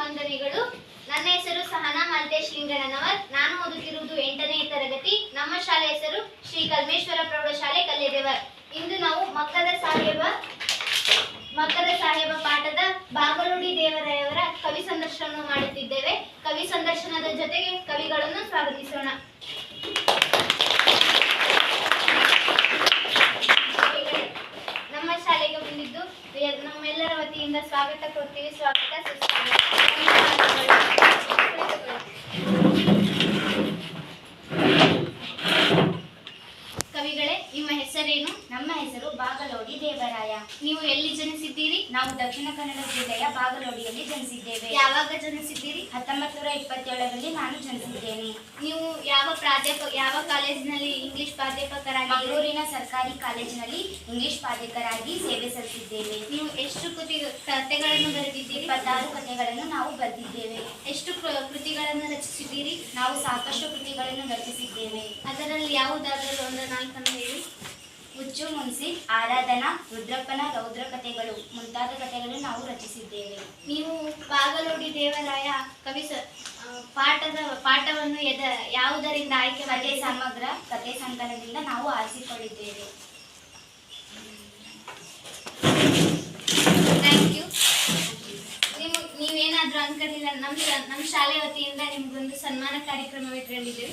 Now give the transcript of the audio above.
ವಂದನೆಗಳು ನನ್ನ ಹೆಸರು ಸಹನಾ ಮಾಲ್ತೇಶ್ ಲಿಂಗಣ್ಣನವರ್ ನಾನು ಓದುತ್ತಿರುವುದು ಎಂಟನೇ ತರಗತಿ. ನಮ್ಮ ಶಾಲೆ ಹೆಸರು ಶ್ರೀ ಕಲ್ಮೇಶ್ವರ ಪ್ರೌಢಶಾಲೆ ಕಲ್ಯದೇವರ್ ಇಂದು ನಾವು ಮಕ್ಕದ ಸಾಹೇಬ ಮಕ್ಕದ ಸಾಹೇಬ ಪಾಠದ ಬಾಗಲುಡಿ ದೇವರಾಯವರ ಕವಿ ಸಂದರ್ಶನವನ್ನು ಮಾಡುತ್ತಿದ್ದೇವೆ. ಕವಿ ಸಂದರ್ಶನದ ಜೊತೆಗೆ ಕವಿಗಳನ್ನು ಸ್ವಾಗತಿಸೋಣ. ವತಿಯಿಂದ ಸ್ವಾಗತ ಕೊಡ್ತೀವಿ ಸ್ವಾಗತ ಕವಿಗಳೇ, ನಿಮ್ಮ ಹೆಸರೇನು? ನಮ್ಮ ಹೆಸರು ಬಾಗಲೋಡಿ ದೇವರಾಯ. ನೀವು ಎಲ್ಲಿ ಜನಿಸಿದ್ದೀರಿ? ನಾವು ದಕ್ಷಿಣ ಕನ್ನಡ ಜಿಲ್ಲೆಯ ಬಾಗಲೋಡಿಯಲ್ಲಿ ಜನಿಸಿದ್ದೇವೆ. ಯಾವಾಗ ಜನಿಸಿದ್ದೀರಿ ಹತ್ತೊಂಬತ್ತು ನೂರ ಇಪ್ಪತ್ತೇಳರಲ್ಲಿ ನಾನು ಜನಿಸಿದ್ದೇನೆ. ನೀವು ಯಾವ ಪ್ರಾಧ್ಯಾಪಕ ಯಾವ ಕಾಲೇಜಿನಲ್ಲಿ ಇಂಗ್ಲಿಷ್ ಪ್ರಾಧ್ಯಾಪಕರಾಗಿ ಮಂಗಳೂರಿನ ಸರ್ಕಾರಿ ಕಾಲೇಜಿನಲ್ಲಿ ಇಂಗ್ಲಿಷ್ ಪ್ರಾಧ್ಯಾಪಕರಾಗಿ ಸೇವೆ ಸಲ್ಲಿಸಿದ್ದೇನೆ ನೀವು ಎಷ್ಟು ಕೃತಿ ಕಥೆಗಳನ್ನು ಬರೆದಿದ್ದೀರಿ? ಇಪ್ಪತ್ತಾರು ಕಥೆಗಳನ್ನು ನಾವು ಬರೆದಿದ್ದೇವೆ. ಎಷ್ಟು ಕೃತಿಗಳನ್ನು ರಚಿಸಿದ್ದೀರಿ? ನಾವು ಸಾಕಷ್ಟು ಕೃತಿಗಳನ್ನು ರಚಿಸಿದ್ದೇವೆ. ಅದರಲ್ಲಿ ಯಾವುದಾದರೂ ಒಂದು ನಾಲ್ಕನ್ನು ಹೇಳಿ. ಹುಚ್ಚು ಮುನ್ಸಿ ಆರಾಧನಾ ರುದ್ರಪ್ಪನ ರೌದ್ರ ಕಥೆಗಳು ಮುಂತಾದ ಕಥೆಗಳನ್ನು ನಾವು ರಚಿಸಿದ್ದೇವೆ. ನೀವು ಬಾಗಲೋಡಿ ದೇವರಾಯ ಕವಿ ಪಾಠದ ಪಾಠವನ್ನು ಎದ ಯಾವುದರಿಂದ ಆಯ್ಕೆ ಕಥೆ ಸಮಗ್ರ ಕಥೆ ಸಂಕಲನದಿಂದ ನಾವು ಆರಿಸಿಕೊಂಡಿದ್ದೇವೆ ಥ್ಯಾಂಕ್ ಯು ನೀವು ನೀವೇನಾದ್ರೂ ಅಂಕಲಿಲ್ಲ ನಮ್ಮ ನಮ್ಮ ಶಾಲೆ ವತಿಯಿಂದ ನಿಮ್ಗೊಂದು ಸನ್ಮಾನ ಕಾರ್ಯಕ್ರಮ ಇಟ್ಕೊಂಡಿದ್ದೀವಿ